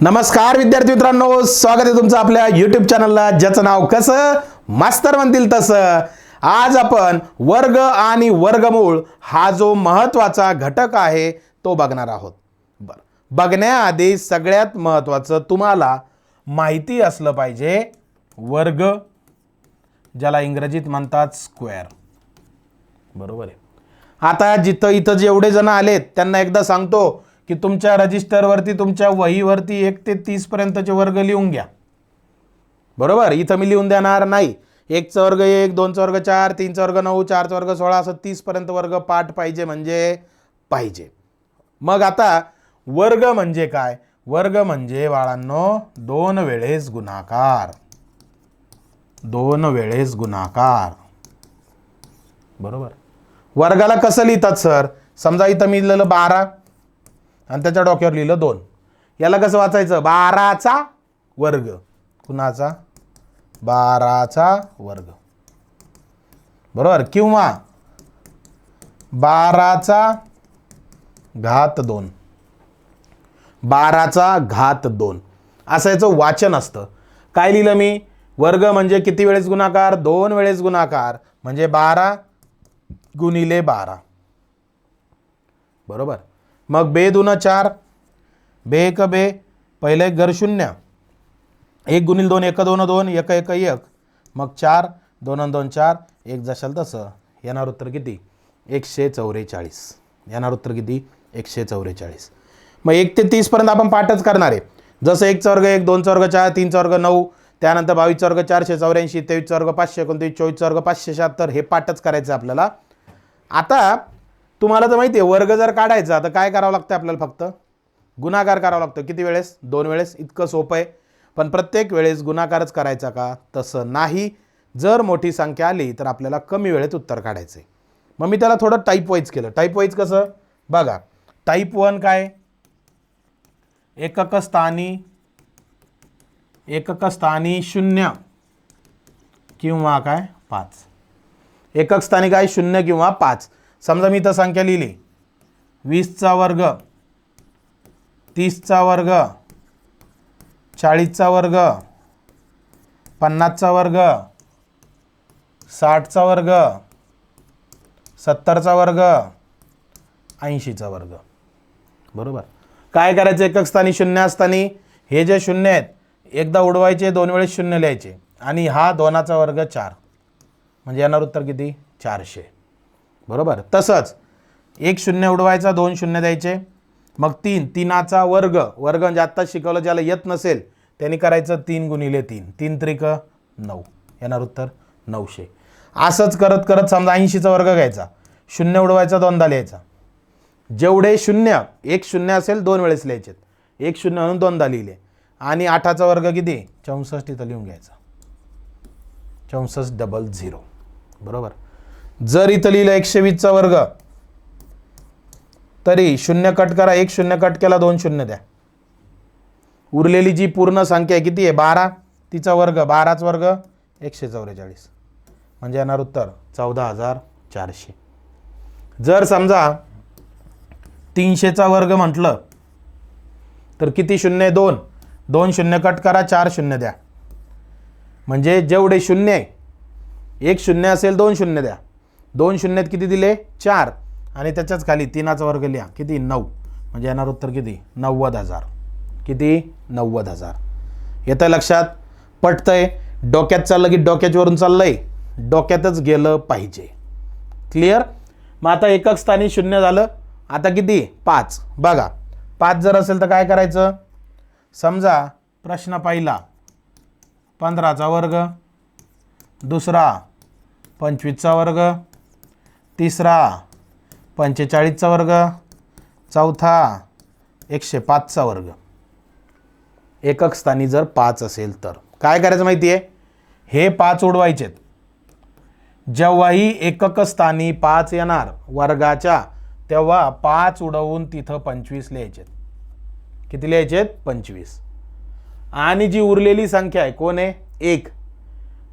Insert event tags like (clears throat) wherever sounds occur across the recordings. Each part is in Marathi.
नमस्कार विद्यार्थी मित्रांनो. स्वागत आहे तुमचं आपल्या यूट्यूब चॅनलला ज्याचं नाव कसं? मास्तर म्हणतील तसं. आज आपण वर्ग आणि वर्गमूळ हा जो महत्त्वाचा घटक आहे तो बघणार आहोत. बर. बघण्याआधी सगळ्यात महत्वाचं तुम्हाला माहिती असलं पाहिजे वर्ग ज्याला इंग्रजीत म्हणतात स्क्वेअर बरोबर आहे. आता जिथं इथं जेवढे जण आलेत त्यांना एकदा सांगतो की तुमच्या रजिस्टरवरती तुमच्या वहीवरती एक ते तीसपर्यंतचे वर्ग लिहून घ्या. बरोबर? इथं मी लिहून देणार नाही. एकचा वर्ग एक दोनचा वर्ग चार तीनचा वर्ग नऊ चारचा वर्ग सोळा असं तीसपर्यंत वर्ग पाठ पाहिजे म्हणजे पाहिजे. मग आता वर्ग म्हणजे काय? वर्ग म्हणजे बाळांनो दोन वेळेस गुणाकार. दोन वेळेस गुणाकार. बरोबर? वर्गाला कसं लिहितात सर? समजा इथं मी लिहिलं बारा. आणि त्याच्या डोक्यावर लिहिलं दोन. याला कसं वाचायचं? बाराचा वर्ग. कुणाचा? बाराचा वर्ग. बरोबर? किंवा बाराचा घात दोन. बाराचा घात दोन. असं याचं वाचन असतं. काय लिहिलं मी? वर्ग म्हणजे किती वेळेस गुणाकार? दोन वेळेस गुणाकार. म्हणजे बारा गुणिले बारा. बरोबर? मग बे दुन चार. बे एक बे. पहिलं एक घर शून्य. एक गुणिल दोन एक दोन दोन एक एक एक. मग चार दोन दोन चार. एक जशाल तसं. येणार उत्तर किती? एकशे चौवेचाळीस येणार उत्तर किती? एकशे चौवेचाळीस मग एक ते तीसपर्यंत आपण पाठच करणार आहे. जसं एक वर्ग एक दोन वर्ग चार तीन वर्ग नऊ. त्यानंतर बावीस वर्ग चारशे चौऱ्याऐंशी तेवीस वर्ग पाचशे एकोणतीस चोवीस वर्ग पाचशे शहात्तर. हे पाठच करायचं आहे आपल्याला. आता तुम्हाला तर माहिती आहे वर्ग जर काढायचा तर काय करावं लागतं आपल्याला फक्त? गुणाकार करावं लागतं. किती वेळेस? दोन वेळेस. इतकं सोपं आहे. पण प्रत्येक वेळेस गुणाकारच करायचा का? तसं नाही. जर मोठी संख्या आली तर आपल्याला कमी वेळेत उत्तर काढायचं आहे मग मी त्याला थोडं टाईप वाईज केलं. टाईप वाईज कसं? बघा. टाईप वन काय? एकक स्थानी एकक स्थानी शून्य किंवा काय? पाच. एकक स्थानी काय? शून्य किंवा पाच. समजा मी इथं संख्या लिहिली. वीसचा वर्ग तीसचा वर्ग चाळीसचा वर्ग पन्नासचा वर्ग साठचा वर्ग सत्तरचा वर्ग ऐंशीचा वर्ग. बरोबर? काय करायचं एकक स्थानी? शून्य असताना. हे जे शून्य आहेत एकदा उडवायचे दोन वेळेस शून्य लिहायचे. आणि हा दोनाचा वर्ग चार. म्हणजे येणार उत्तर किती? चारशे. बरोबर? तसंच एक शून्य उडवायचा दोन शून्य द्यायचे. मग तीन तीनाचा वर्ग वर्ग म्हणजे आत्ताच शिकवलं ज्याला येत नसेल त्यांनी करायचं तीन गुणिले तीन. तीन त्रिक नऊ. येणार उत्तर? नऊशे. असंच करत करत समजा ऐंशीचा वर्ग घ्यायचा. शून्य उडवायचा दोनदा लिहायचा. जेवढे शून्य एक शून्य असेल दोन वेळेस लिहायचे एक शून्य म्हणून दोनदा लिहिले. आणि आठाचा वर्ग किती? चौसष्ट इथं लिहून घ्यायचा. चौसष्ट डबल झिरो. बरोबर? जर इथं लिहिलं एकशे वीसचा वर्ग तरी शून्य कट करा एक शून्य कट केला दोन शून्य द्या. उरलेली जी पूर्ण संख्या आहे किती आहे? बारा. तिचा वर्ग बाराच वर्ग एकशे चौवेचाळीस. म्हणजे येणार उत्तर चौदा हजार चारशे. जर समजा तीनशेचा वर्ग म्हटलं तर किती शून्य आहे? दोन. दोन शून्य कट करा चार शून्य द्या. म्हणजे जेवढे शून्य आहे एक शून्य असेल दोन शून्य द्या. दोन शून्यात किती दिले? चार. आणि त्याच्याच खाली तीनाचा वर्ग लिहा. किती? नऊ. म्हणजे येणार उत्तर किती? नव्वद हजार. किती? नव्वद हजार. येतं लक्षात? पटतंय? डोक्यात चाललं की डोक्याच्यावरून चाललंय? डोक्यातच गेलं पाहिजे. क्लिअर मग आता एकक स्थानी शून्य झालं. आता किती? पाच. बघा. पाच जर असेल तर काय करायचं? समजा प्रश्न पाहिला. पंधराचा वर्ग. दुसरा पंचवीसचा वर्ग. तिसरा पंचेचाळीसचा वर्ग. चौथा एकशे पाचचा वर्ग. एकक स्थानी जर पाच असेल तर. काय करायचं माहिती आहे हे पाच उडवायचेत. जेव्हाही एकक स्थानी पाच येणार वर्गाच्या तेव्हा पाच उडवून तिथं पंचवीस लिहायचेत. किती लिहायचेत? पंचवीस. आणि जी उरलेली संख्या आहे कोण आहे? एक.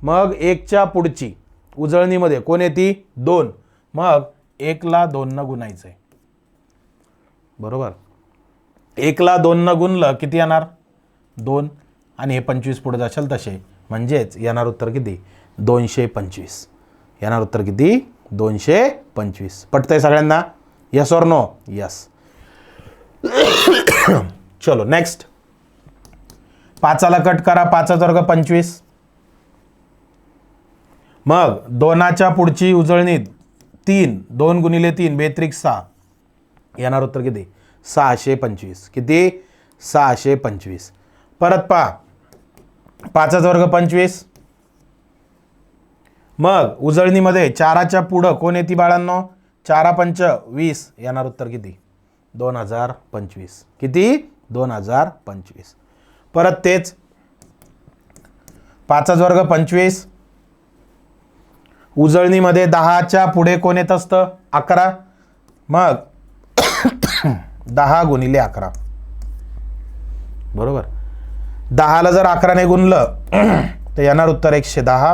मग एकच्या पुढची उजळणीमध्ये कोण आहे ती? दोन. मग एकला दोननं गुणायचं आहे बरोबर? एकला दोननं गुणलं किती येणार? दोन. आणि हे पंचवीस पुढे जाशाल तसे. म्हणजेच येणार उत्तर किती? दोनशे पंचवीस. येणार उत्तर किती? दोनशे पंचवीस. पटतंय सगळ्यांना? यस ऑर नो यस चलो नेक्स्ट पाचाला कट करा पाचा वर्ग पंचवीस. मग दोनाच्या पुढची उजळणीत तीन दोन गुणिले तीन बेत्रिक सहा. येणार उत्तर किती? सहाशे पंचवीस. किती? सहाशे पंचवीस. परत पहा. पाचाचा वर्ग पंचवीस. मग उजळणीमध्ये चाराच्या पुढं कोण येते बाळांनो? चारा पंच वीस. येणार उत्तर किती? दोन हजार पंचवीस. किती? दोन हजार पंचवीस. परत तेच. पाचाच वर्ग पंचवीस. उजळणीमध्ये दहाच्या पुढे कोण येत असतं? अकरा. मग (coughs) दहा गुणिले अकरा. बरोबर? दहाला जर अकराने गुणलं (coughs) तर येणार उत्तर एकशे दहा.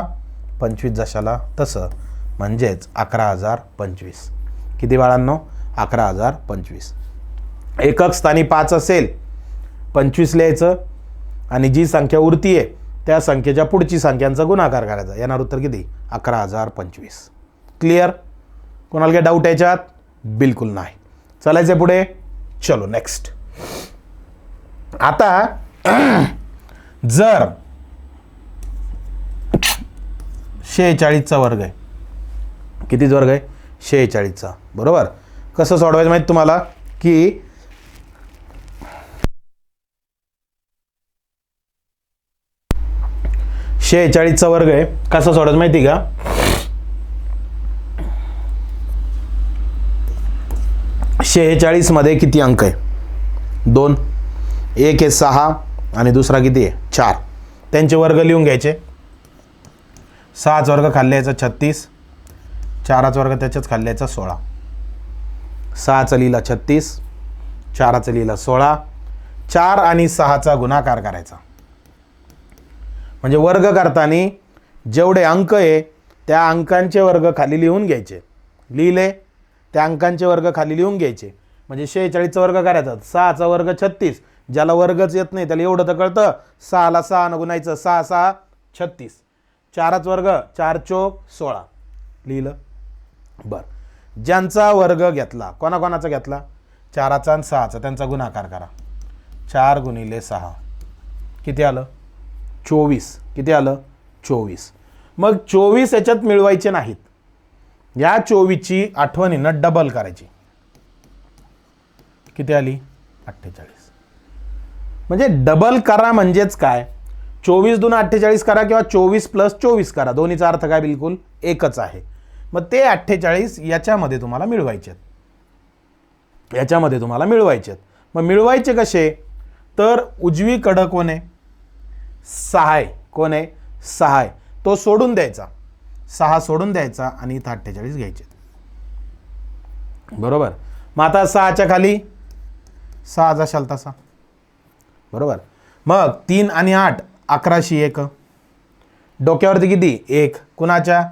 पंचवीस जशाला तसं. म्हणजेच अकरा हजार पंचवीस. किती बाळांनो? अकरा हजार पंचवीस. एकक स्थानी पाच असेल. पंचवीस लिहायचं. आणि जी संख्या उरती आहे त्या संख्येच्या पुढची संख्यांचा गुणाकार करायचा. येणार उत्तर किती? अकरा हजार पंचवीस. क्लिअर कोणाला काही डाऊट याच्यात? बिलकुल नाही. चालायचं पुढे? चलो नेक्स्ट आता (clears throat) जर शेहेचाळीसचा वर्ग आहे. कितीच वर्ग आहे? शेहेचाळीसचा. बरोबर? कसं सोडवायचं माहीत तुम्हाला? की शेहेचाळीसचा वर्ग आहे. कसं सोडायचं माहिती का? शेहेचाळीसमध्ये किती अंक आहे? दोन. एक आहे सहा आणि दुसरा किती आहे? चार. त्यांचे वर्ग लिहून घ्यायचे. सहाच वर्ग खाल्ल्याचा छत्तीस. चाराच वर्ग त्याच्याच खाल्ल्याचा सोळा. सहाचा लिहिला छत्तीस. चाराचा लिहिला सोळा. चार आणि सहाचा गुणाकार करायचा. म्हणजे वर्ग करताना जेवढे अंक आहे त्या अंकांचे वर्ग खाली लिहून घ्यायचे. लिहिले त्या अंकांचे वर्ग खाली लिहून घ्यायचे. म्हणजे शेहेचाळीसचा वर्ग करायचा सहाचा वर्ग छत्तीस. ज्याला वर्गच येत नाही त्याला एवढं तर कळतं. सहाला सहा न गुणायचं सहा सहा छत्तीस. चाराच वर्ग चार चोक सोळा. लिहिलं? बरं. ज्यांचा वर्ग घेतला कोणाकोणाचा घेतला? चाराचा आणि सहाचा. त्यांचा गुणाकार करा. चार गुणिले सहा. किती आलं? चोवीस. किती आलं? चोवीस. मग चोवीस याच्यात मिळवायचे नाहीत. या चोवीसची आठवणीनं डबल करायची. किती आली? अठ्ठेचाळीस. म्हणजे डबल करा म्हणजेच काय? चोवीस दोन अठ्ठेचाळीस करा किंवा चोवीस प्लस चोवीस करा. दोन्हीचा अर्थ काय बिलकुल? एकच आहे. मग ते अठ्ठेचाळीस याच्यामध्ये तुम्हाला मिळवायचे आहेत. याच्यामध्ये तुम्हाला मिळवायचे आहेत. मग मिळवायचे कसे? तर उजवीकडं कोण आहे? सहाय. कोण आहे? सहाय. तो सोडून द्यायचा. सहा सोडून द्यायचा आणि इथं अठ्ठेचाळीस घ्यायचे. बरोबर? मग आता सहाच्या खाली? सहा जाशाल तसा. बरोबर? मग तीन आणि आठ अकराशे एक. डोक्यावरती किती? एक. कुणाच्या?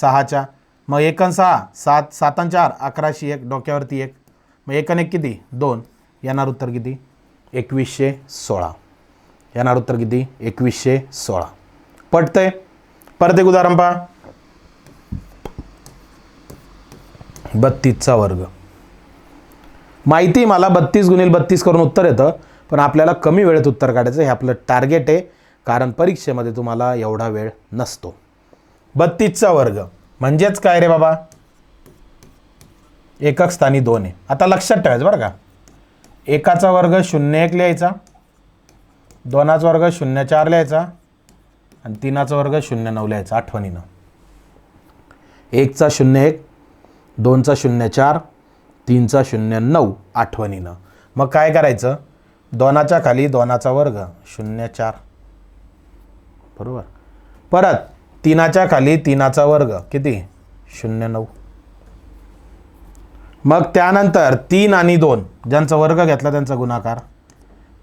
सहाच्या. मग एक आणि सहा सात सात आणि चार अकराशे एक डोक्यावरती एक. मग एक आणि एक किती? दोन. येणार उत्तर किती? एकवीसशे सोळा. येणार उत्तर किती? एकवीसशे सोळा. पटतंय? परत एक उदाहरण पहा. बत्तीसचा वर्ग. माहिती मला बत्तीस गुणिल बत्तीस करून उत्तर येतं पण आपल्याला कमी वेळेत उत्तर काढायचं हे आपलं टार्गेट आहे कारण परीक्षेमध्ये तुम्हाला एवढा वेळ नसतो. बत्तीसचा वर्ग. म्हणजेच काय रे बाबा? एकक स्थानी दोन आहे. आता लक्षात ठेवायचं बरं का. एकाचा वर्ग शून्य एक लिहायचा. दोनाचा वर्ग शून्य चार लिहायचा आणि तीनाचा वर्ग शून्य नऊ लिहायचा आठवणीनं. एकचा शून्य एक दोनचा शून्य चार तीनचा शून्य नऊ आठवणीनं. मग काय करायचं? दोनाच्या खाली दोनाचा वर्ग शून्य चार. बरोबर? परत तीनाच्या खाली तीनाचा वर्ग किती? शून्य नऊ. मग त्यानंतर तीन आणि दोन ज्यांचा वर्ग घेतला त्यांचा गुणाकार.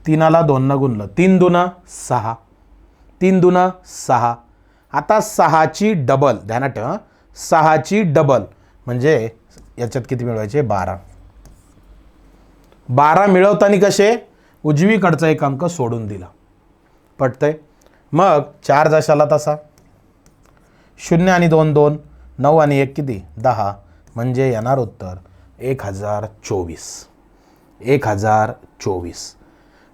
तीनाला दोननं गुणलं. तीन दुनं सहा. तीन दुनं सहा. आता सहाची डबल ध्यानात ठेवा सहाची डबल म्हणजे याच्यात किती मिळवायचे? बारा. बारा मिळवताना कसे? उजवीकडचा एक अंक सोडून दिला. पटतंय? मग चार जशाला तसा. शून्य आणि दोन दोन. नऊ आणि एक किती? दहा. म्हणजे येणार उत्तर एक हजार चोवीस. एक हजार चोवीस.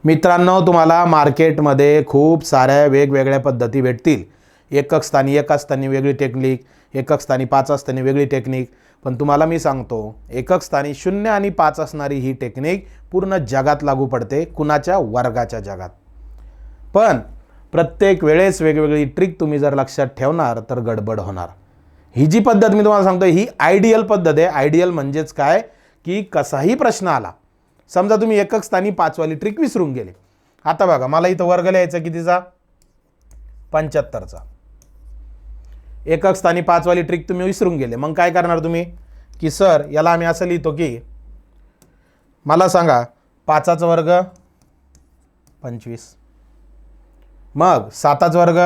मित्रांनो तुम्हाला मार्केटमध्ये खूप साऱ्या वेगवेगळ्या पद्धती भेटतील. एकक स्थानी एका स्थानी वेगळी टेक्निक एकक स्थानी पाच असताना वेगळी टेक्निक पण तुम्हाला मी सांगतो एकक स्थानी शून्य आणि पाच असणारी ही टेक्निक पूर्ण जगात लागू पडते कुणाच्या वर्गाच्या जगात. पण प्रत्येक वेळेस वेगवेगळी ट्रिक तुम्ही जर लक्षात ठेवणार तर गडबड होणार. ही जी पद्धत मी तुम्हाला सांगतो ही आयडियल पद्धत आहे. आयडियल म्हणजेच काय? की कसाही प्रश्न आला समजा तुम्ही एकक स्थानी पाचवाली ट्रिक विसरून गेले. आता बघा मला इथं वर्ग लिहायचा कितीचा? पंच्याहत्तरचा. एकक स्थानी पाचवाली ट्रिक तुम्ही विसरून गेले. मग काय करणार तुम्ही? की सर याला आम्ही असं लिहितो की मला सांगा पाचाचा वर्ग पंचवीस. मग साताचा वर्ग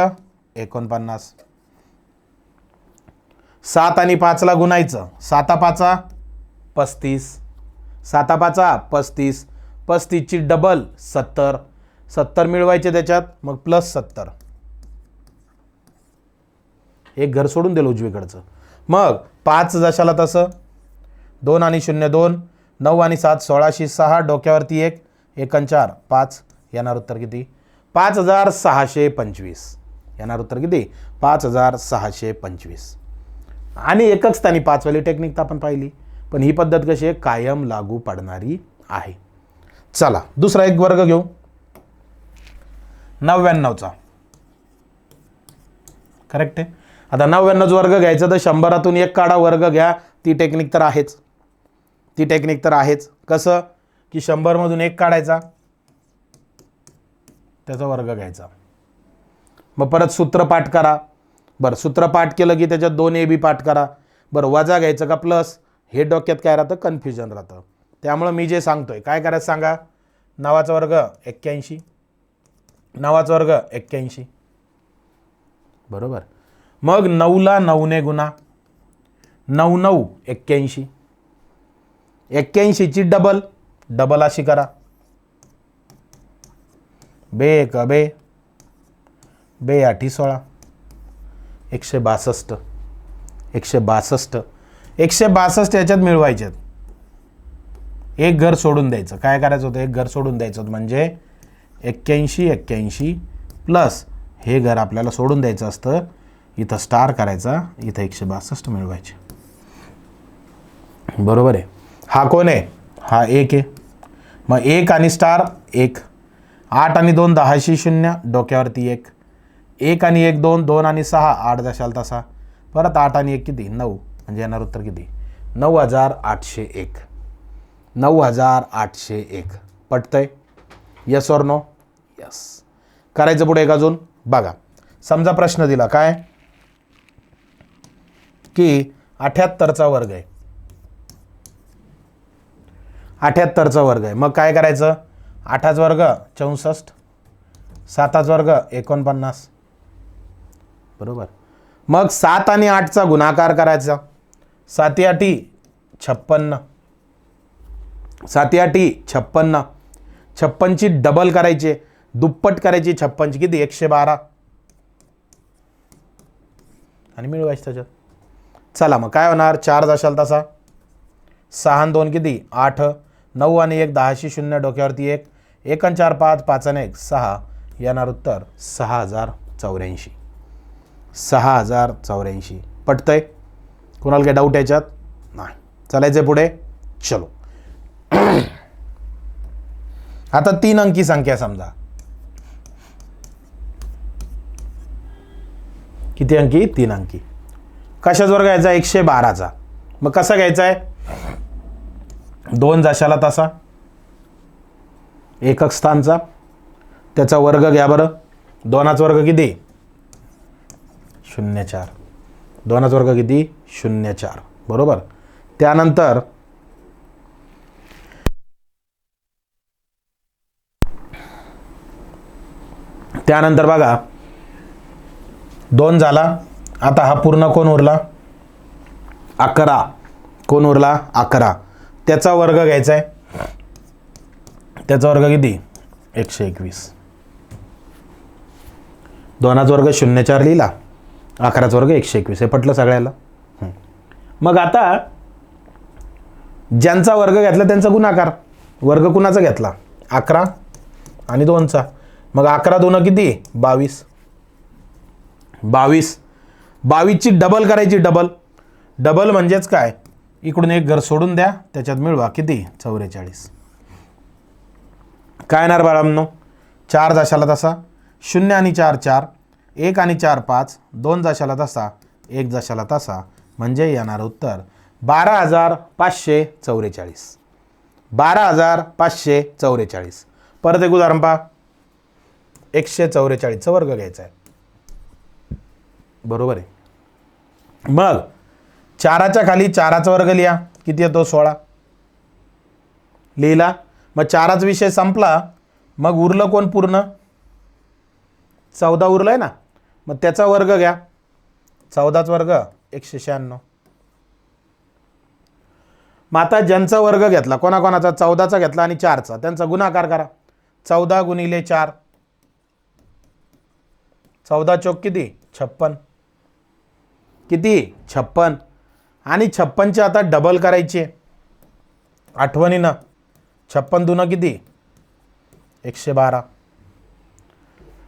एकोणपन्नास. सात आणि पाचला गुणायचं. साता पाचा पस्तीस. सातापाचा पस्तीस पस्तीसची डबल सत्तर. सत्तर मिळवायचे त्याच्यात मग प्लस सत्तर. एक घर सोडून दिलं उजवीकडचं. मग पाच जशाला तसं. दोन आणि शून्य दोन नऊ आणि सात सोळाशे सहा डोक्यावरती एक एकन चार पाच. येणार उत्तर किती? पाच हजार सहाशे पंचवीस. येणार उत्तर किती? पाच हजार सहाशे पंचवीस. आणि एकच स्थानी पाचवाली टेक्निक तर आपण पाहिली. पण ही पद्धत कशी आहे? कायम लागू पडणारी आहे. चला दुसरा एक वर्ग घेऊ. नव्याण्णवचा. करेक्ट आहे? आता नव्याण्णव वर्ग घ्यायचा तर शंभरातून एक काढा वर्ग घ्या. ती टेक्निक तर आहेच. ती टेक्निक तर आहेच. कसं? की शंभरमधून एक काढायचा. त्याचा वर्ग घ्यायचा. मग परत सूत्र पाठ करा. बरं सूत्र पाठ केलं की त्याच्यात दोन ए बी पाठ करा. बरं वजा घ्यायचं का प्लस हे डोक्यात काय राहतं? कन्फ्युजन राहतं. त्यामुळं मी जे सांगतो आहे काय करायचं सांगा? नावाचा वर्ग एक्क्याऐंशी. नावाचा वर्ग एक्क्याऐंशी. बरोबर? मग नऊला नऊने गुणा. नऊ नऊ एक्क्याऐंशी. एक्क्याऐंशीची डबल डबल अशी करा. बे एक बे. बे आठी सोळा. एकशे बासष्ट. एकशे बासष्ट. एकशे बासष्ट याच्यात मिळवायचे एक घर सोडून द्यायचं. काय करायचं होतं? एक घर सोडून द्यायचं होतं. म्हणजे एक्क्याऐंशी एक्क्याऐंशी प्लस हे घर आपल्याला सोडून द्यायचं असतं. इथं स्टार करायचा. इथं एकशे बासष्ट मिळवायचे. बरोबर आहे. हा कोण आहे? हा एक आहे. मग एक आणि स्टार एक. आठ आणि दोन दहाशे शून्य. डोक्यावरती एक. एक आणि एक दोन. दोन आणि सहा. आठ दशाल तसा. परत आठ आणि एक किती? नऊ. म्हणजे येणार उत्तर किती? नऊ हजार आठशे एक. नऊ हजार आठशे एक. पटतंय? यस ऑर नो यस करायचं पुढे एक अजून? बघा. समजा प्रश्न दिला. काय? की अठ्याहत्तरचा वर्ग आहे. अठ्याहत्तरचा वर्ग आहे. मग काय करायचं? आठाच वर्ग चौसष्ट. साताच वर्ग एकोणपन्नास. बरोबर. मग सात आणि आठचा गुणाकार करायचा. साती छप्पन्न. साती छप्पन्न. छप्पनची डबल करायची. दुप्पट करायची छप्पनची. किती? एकशे बारा. आणि मिळवायची त्याच्यात. चला मग काय होणार? चार जाशाल तसा. सहा दोन किती? आठ. नऊ आणि एक दहाशे शून्य डोक्यावरती एक. एक आणि चार पाच. पाच आणि एक सहा. येणार उत्तर सहा हजार चौऱ्याऐंशी. सहा हजार चौऱ्याऐंशी. पटतंय? कोणाला काही डाऊट याच्यात? नाही. चालायचं पुढे? चलो. आता तीन अंकी संख्या समजा. किती अंकी? तीन अंकी. कशाच वर्ग घ्यायचा? एकशे बाराचा. मग कसा घ्यायचा आहे दोन जाशाला तसा. एकक स्थानचा. त्याचा वर्ग घ्या बरं. दोनाचा वर्ग किती? शून्य चार. दोनाचा वर्ग किती? शून्य चार. बरोबर? त्यानंतर त्यानंतर बघा दोन झाला. आता हा पूर्ण कोण उरला? अकरा. कोण उरला? अकरा. त्याचा वर्ग घ्यायचा आहे त्याचा वर्ग किती? एकशे एकवीस. दोनाचा वर्ग शून्य चार लिहिला. अकराचा वर्ग एकशे एकवीस. हे पटलं सगळ्याला? मग आता ज्यांचा वर्ग घेतला त्यांचा गुणाकार. वर्ग कुणाचा घेतला? अकरा आणि दोनचा. मग अकरा दोन किती? बावीस. बावीस. बावीसची डबल करायची डबल डबल म्हणजेच काय? इकडून एक घर सोडून द्या त्याच्यात मिळवा. किती? चौवेचाळीस काय येणार बाळांनो? चार दशाला तसा. शून्य आणि चार चार. एक आणि चार पाच दोन जशाला तसा एक जशाला तसा. म्हणजे येणार उत्तर बारा हजार पाचशे चौवेचाळीस बारा हजार पाचशे चौवेचाळीस परत एक उदाहरण पहा. एकशे चौवेचाळीसचा वर्ग घ्यायचा आहे. बरोबर आहे. मग चाराच्या खाली चाराचा वर्ग लिहा. किती येतो? सोळा. लिहिला. मग चाराच विषय संपला. मग उरलं कोण पूर्ण? चौदा उरलं आहे ना? मग त्याचा वर्ग घ्या. चौदाच वर्ग एकशे शहाण्णव. मग आता ज्यांचा वर्ग घेतला कोणाकोणाचा? चौदाचा घेतला आणि चारचा. त्यांचा गुणाकार करा. चौदा गुणिले चार. चौदा चौक किती? छप्पन. किती? छप्पन. आणि छप्पनचे आता डबल करायचे. आठवणीनं. छप्पन दुनं किती? एकशे बारा.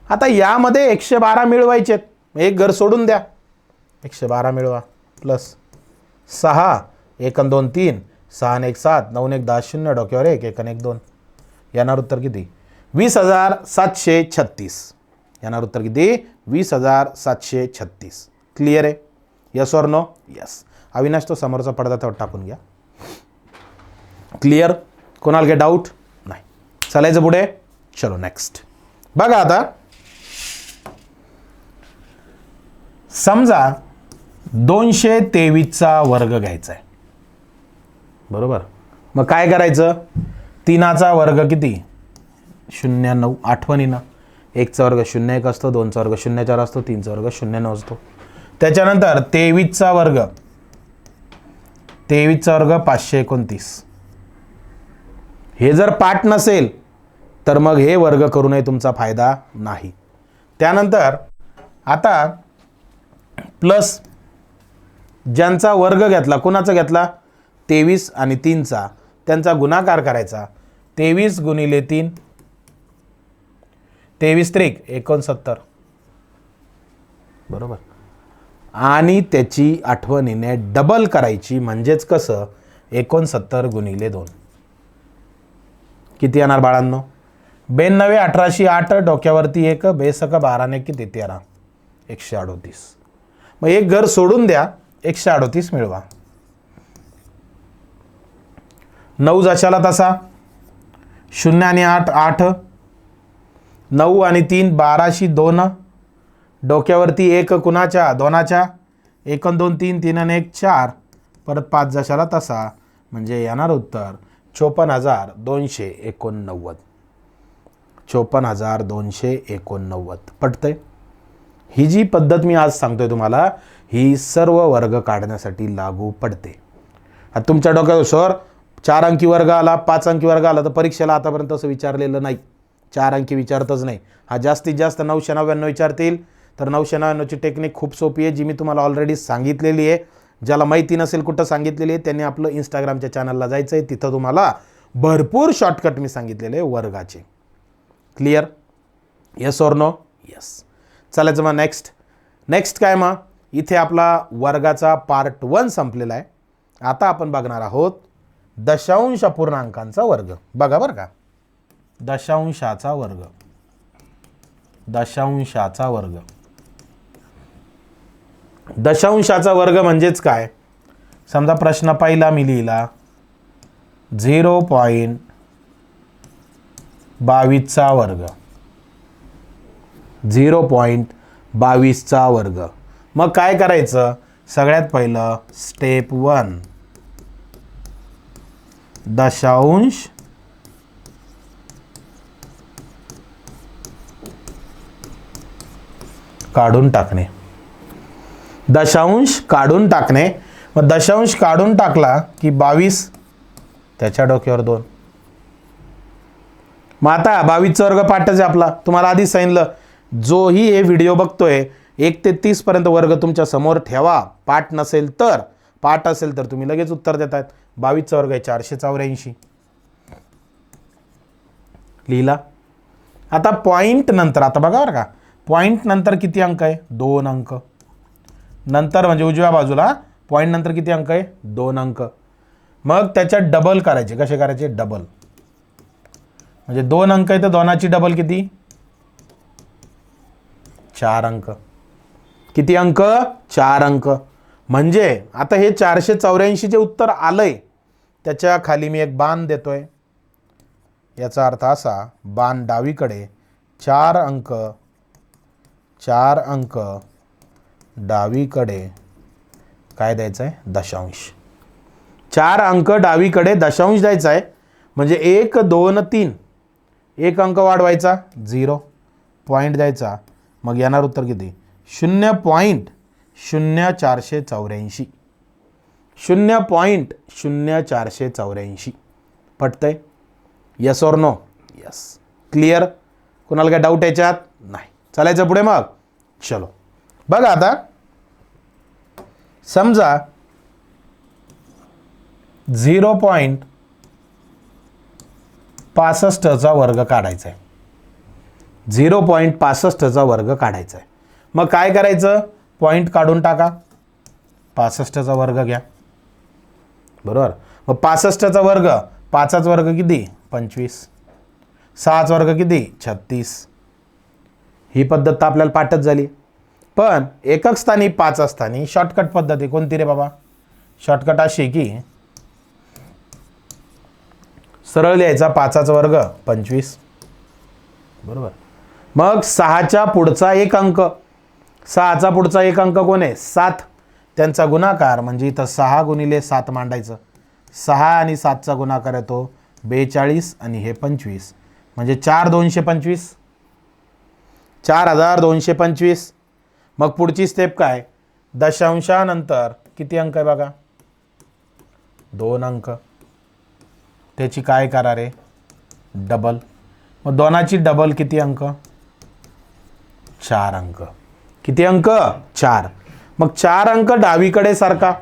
आता यामध्ये एकशे बारा मिळवायचे एक घर सोडून द्या. एकशे बारा मिळवा. प्लस सहा एक दोन तीन सहा आणि एक सात नऊ एक दहा शून्य डोक्यावर एक एक एक दोन. येणार उत्तर किती? वीस हजार सातशे छत्तीस. येणार उत्तर किती? वीस हजार सातशे छत्तीस. क्लिअर आहे? Yes or no yes Avinash तो समोरचा पडदा त्यावर टाकून घ्या. क्लिअर कोणाला काही डाऊट नाही. चालायचं पुढे? चलो नेक्स्ट बघा आता. समजा दोनशे तेवीसचा वर्ग घ्यायचा आहे. बरोबर? मग काय करायचं? तीनाचा वर्ग किती? शून्य नऊ. आठवणीनं एकचा वर्ग शून्य एक असतो दोनचा वर्ग शून्य चार असतो तीनचा वर्ग शून्य नऊ असतो. त्याच्यानंतर तेवीसचा वर्ग. तेवीसचा वर्ग पाचशे एकोणतीस. हे जर पाठ नसेल तर मग हे वर्ग करूनही तुमचा फायदा नाही. त्यानंतर आता प्लस ज्यांचा वर्ग घेतला कुणाचा घेतला? तेवीस आणि तीनचा. त्यांचा गुणाकार करायचा. तेवीस गुणिले तीन. तेवीस त्रिक एकोणसत्तर. बरोबर? आणि त्याची आठवणीने डबल करायची म्हणजेच कसं? एकोणसत्तर गुणिले दोन. किती येणार बाळांनो? बेनव्वे अठराशे आठ डोक्यावरती एक बेसक बाराने किती तेरा? एकशे अडोतीस. मग एक घर सोडून द्या एकशे अडोतीस मिळवा. नऊ जशाला तसा शून्य आणि आठ आठ. नऊ आणि तीन बाराशी दोन. डोक्यावरती एक कुणाच्या दोनाच्या? एक दोन तीन तीन आणि एक चार. परत पाच जशाला तसा म्हणजे येणार उत्तर चोपन्न हजार दोनशे एकोणनव्वद. चोपन्न हजार दोनशे एकोणनव्वद. पटतंय? ही जी पद्धत मी आज सांगतोय तुम्हाला ही सर्व वर्ग काढण्यासाठी लागू पडते. आता तुमच्या डोक्यात सर चार अंकी वर्ग आला पाच अंकी वर्ग आला तर परीक्षेला आतापर्यंत असं विचारलेलं नाही. चार अंकी विचारतच नाही. हा जास्तीत जास्त नऊशे नव्याण्णव विचारतील तर नऊशे नव्याण्णवची टेक्निक खूप सोपी आहे जी मी तुम्हाला ऑलरेडी सांगितलेली आहे. ज्याला माहिती नसेल कुठं सांगितलेली आहे त्यांनी आपलं इंस्टाग्रामच्या चॅनलला जायचं आहे तिथं तुम्हाला भरपूर शॉर्टकट मी सांगितलेले आहे वर्गाचे. Clear yes or no yes चालायचं मग नेक्स्ट नेक्स्ट काय मग? इथे आपला वर्गाचा पार्ट वन संपलेला आहे. आता आपण बघणार आहोत दशांश अपूर्णांकांचा वर्ग. बघा बरं का. दशांशाचा वर्ग. दशांशाचा वर्ग. दशांशाचा वर्ग म्हणजेच काय? समजा प्रश्न पहिला मी लिहिला. झिरो पॉईंट बावीसचा वर्ग. झिरो पॉईंट बावीसचा वर्ग. मग काय करायचं? सगळ्यात पहिलं स्टेप वन. दशांश. काढून टाकणे. दशांश काढून टाकणे. मग दशांश काढून टाकला की बावीस त्याच्या डोक्यावर दोन. मग आता बावीसचा वर्ग पाठच आहे आपला. तुम्हाला आधीच सांगितलं. जोही हे व्हिडिओ बघतोय एक ते तीसपर्यंत वर्ग तुमच्यासमोर ठेवा. पाठ नसेल तर पाठ असेल तर तुम्ही लगेच उत्तर देतात बावीसचा वर्ग आहे चारशे चौऱ्याऐंशी. लिहिला. आता पॉईंट नंतर आता बघा बरं का. पॉईंट नंतर किती अंक आहे? दोन अंक. नंतर म्हणजे उजव्या बाजूला पॉईंट नंतर किती अंक आहे? दोन अंक. मग त्याच्यात डबल करायचे. कसे करायचे? डबल म्हणजे दोन अंक आहे तर दोनाची डबल किती? चार अंक. किती अंक? चार अंक. म्हणजे आता हे चारशे चौऱ्याऐंशीचे उत्तर आलंय. त्याच्याखाली मी एक बाण देतोय. याचा अर्थ असा बाण डावीकडे चार अंक चार अंक डावीकडे काय द्यायचं आहे दशांश. चार अंक डावीकडे दशांश द्यायचा आहे म्हणजे एक दोन तीन. एक अंक वाढवायचा झिरो. पॉईंट द्यायचा मग येणार उत्तर किती? शून्य पॉईंट शून्य चारशे चौऱ्याऐंशी. शून्य पॉईंट शून्य चारशे चौऱ्याऐंशी. पटतंय? Yes or no yes clear कोणाला काय डाऊट याच्यात? नाही. चालायचं पुढे मग? चलो. बघा आता. समजा झिरो पॉईंट पासष्टचा वर्ग काढायचा आहे झिरो पॉईंट पासष्टचा वर्ग काढायचा आहे मग काय करायचं? पॉईंट काढून टाका. पासष्टचा वर्ग घ्या. बरोबर? मग पासष्टचा वर्ग पाचाच वर्ग किती? पंचवीस. सहाच वर्ग किती? छत्तीस. ही पद्धत तर आपल्याला पाठच झाली. पण एकक स्थानी पाच स्थानी शॉर्टकट पद्धत आहे कोणती रे बाबा? शॉर्टकट अशी की सरळ लिहायचा पाचाचा वर्ग पंचवीस. बरोबर? मग सहाच्या पुढचा एक अंक. सहाचा पुढचा एक अंक कोण? आहे सात. त्यांचा गुणाकार म्हणजे इथं सहा गुणिले सात मांडायचं. सहा आणि सातचा गुणाकार येतो बेचाळीस आणि हे पंचवीस. म्हणजे चार दोनशे पंचवीस. चार हजार दोनशे पंचवीस. मग पुढची स्टेप काय? दशांशानंतर किती अंक आहे बघा? दोन अंक. त्याची काय करा रे डबल मग दोनाची डबल किती अंक? चार अंक. किती अंक? चार. मग चार अंक डावीकडे सारखा.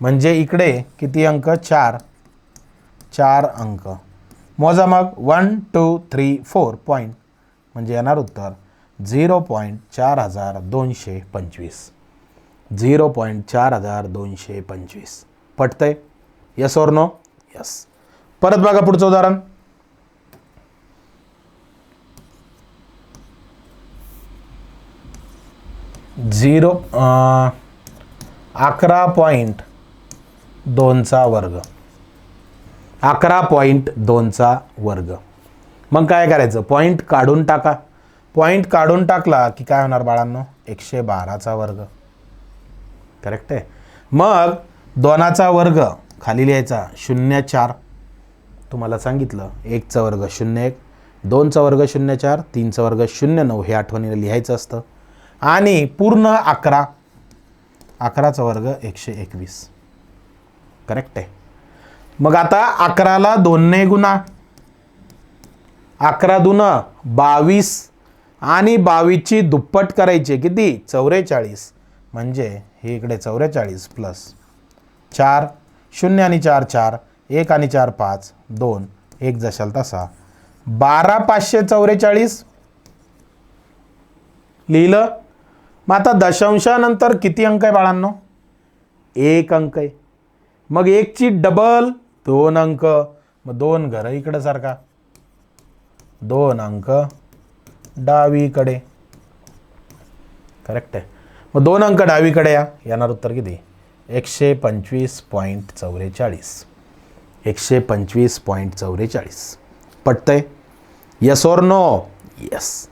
म्हणजे इकडे किती अंक? चार. चार अंक. मोजा मग. One two three four point म्हणजे येणार उत्तर. झिरो पॉईंट चार हजार दोनशे पंचवीस. झिरो पॉईंट चार हजार दोनशे पंचवीस. पटतंय? यस ओर नो यस परत बघा पुढचं उदाहरण. झिरो अकरा पॉईंट दोनचा वर्ग. अकरा पॉईंट दोनचा वर्ग. मग काय करायचं? पॉईंट काढून टाका. पॉईंट काढून टाकला की काय होणार बाळांनो? एकशे बाराचा वर्ग. करेक्ट आहे? मग दोनाचा वर्ग खाली लिहायचा. शून्य चार. तुम्हाला सांगितलं. एकचा वर्ग शून्य एक दोनचा वर्ग शून्य चार तीनचा वर्ग शून्य नऊ हे आठवणीने लिहायचं असतं. आणि पूर्ण अकरा. अकराचा वर्ग एकशे एकवीस. करेक्ट आहे. मग आता अकराला दोनने गुणा. अकरा दुन बावीस आणि बावीसची दुप्पट करायची किती? चौवेचाळीस म्हणजे हे इकडे चौवेचाळीस प्लस चार शून्य आणि चार चार एक आणि चार पाच दोन एक जशाल तसा. बारा पाचशे चौवेचाळीस लिहिलं? मग आता दशांशानंतर किती अंक आहे बाळांनो? एक अंक आहे. मग एकची डबल दोन अंक. मग दोन घरं इकडं सारखा दोन अंक डावीकडे. करेक्ट आहे. मग दोन अंक डावीकडे या. येणार उत्तर किती? एकशे पंचवीस पॉईंट चौवेचाळीस एकशे पंचवीस पॉईंट चौवेचाळीस पटतंय? येस ओर नो येस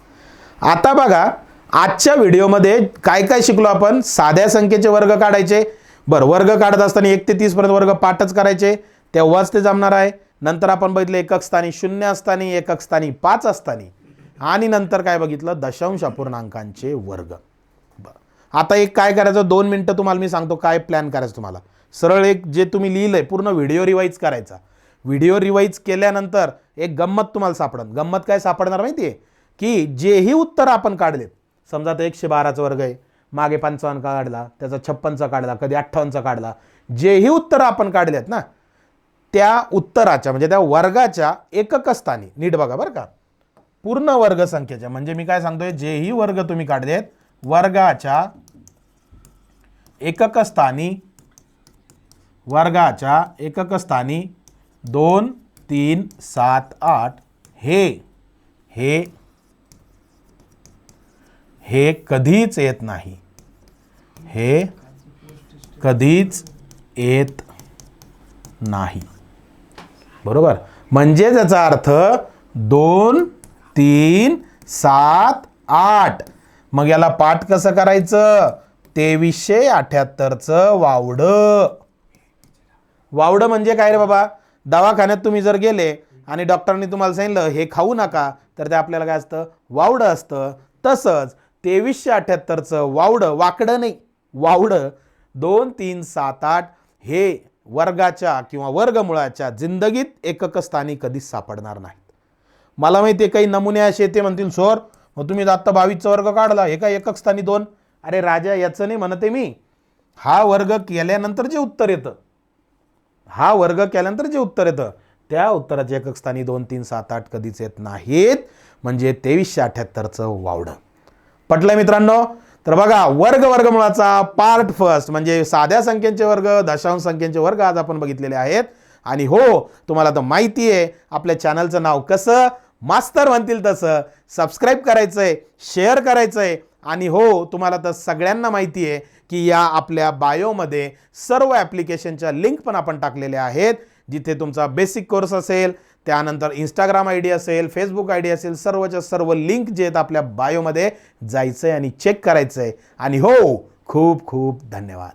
आता बघा आजच्या व्हिडिओमध्ये काय काय शिकलो आपण? साध्या संख्येचे वर्ग काढायचे. बरं वर्ग काढत असताना एक ते तीसपर्यंत वर्ग पाठच करायचे. तेव्हाच ते जमणार आहे. नंतर आपण बघितलं एकक स्थानी शून्य असताना एकक स्थानी पाच असताना. आणि नंतर काय बघितलं? दशांश अपूर्णांकांचे वर्ग. बरं. आता एक काय करायचं? दोन मिनटं तुम्हाला मी सांगतो काय प्लॅन करायचं तुम्हाला. सरळ एक जे तुम्ही लिहिलंय पूर्ण व्हिडिओ रिवाईज करायचा. व्हिडिओ रिवाईज केल्यानंतर एक गंमत तुम्हाला सापडन. गंमत काय सापडणार माहिती आहे की जेही उत्तर आपण काढलेत समजा आता एकशे बाराचा वर्ग आहे मागे पंचावन्न काढला त्याचा छप्पनचा काढला कधी अठ्ठावन्नचा काढला जेही उत्तर आपण काढल्यात ना त्या उत्तराच्या म्हणजे त्या वर्गाच्या एकक स्थानी नीट बघा बरं का पूर्ण वर्ग संख्येच्या म्हणजे मी काय सांगतोय जेही वर्ग तुम्ही काढलेत वर्गाच्या एकक स्थानी वर्गाच्या एकक स्थानी दोन तीन सात आठ हे हे हे कधीच येत नाही. हे कधीच येत नाही. बरोबर? म्हणजे त्याचा अर्थ दोन तीन सात आठ. मग याला पाठ कसं करायचं? तेवीसशे अठ्याहत्तरचं वावडं. वावडं म्हणजे काय रे बाबा? दवाखान्यात तुम्ही जर गेले आणि डॉक्टरांनी तुम्हाला सांगितलं हे खाऊ नका तर ते आपल्याला काय असतं? वावडं असतं. तसंच तेवीसशे अठ्याहत्तरचं वावडं वाकडं नाही वावडं. दोन तीन सात आठ हे वर्गाच्या किंवा वर्गमुळाच्या जिंदगीत एकक स्थानी कधीच सापडणार नाहीत. मला माहिती आहे काही नमुने असे ते म्हणतील सोर मग तुम्ही आत्ता बावीसचा वर्ग काढला हे का एकक स्थानी दोन? अरे राजा याचं नाही म्हणते मी. हा वर्ग केल्यानंतर जे उत्तर येतं हा वर्ग केल्यानंतर जे उत्तर येतं त्या उत्तराचे एकक स्थानी दोन तीन सात आठ कधीच येत नाहीत. म्हणजे तेवीसशे अठ्याहत्तरचं वावडं. पटलं मित्रांनो. तर बघा वर्ग वर्गमुळाचा पार्ट फर्स्ट म्हणजे साध्या संख्येचे वर्ग दशांश संख्येचे वर्ग आज आपण बघितलेले आहेत. आणि हो तुम्हाला तर माहिती आहे आपल्या चॅनलचं नाव कसं? मास्तर म्हणतील तसं. सबस्क्राईब करायचं आहे शेअर करायचं आहे आणि हो तुम्हाला तर सगळ्यांना माहिती आहे की या आपल्या बायोमध्ये सर्व ॲप्लिकेशनच्या लिंक पण आपण टाकलेल्या आहेत. जिथे तुमचा बेसिक कोर्स असेल त्यानंतर इंस्टाग्राम आय डी असेल फेसबुक आय डी असेल सर्वच्या सर्व लिंक जे आहेत आपल्या बायोमध्ये जायचं आहे आणि चेक करायचं आहे आणि हो खूप खूप धन्यवाद.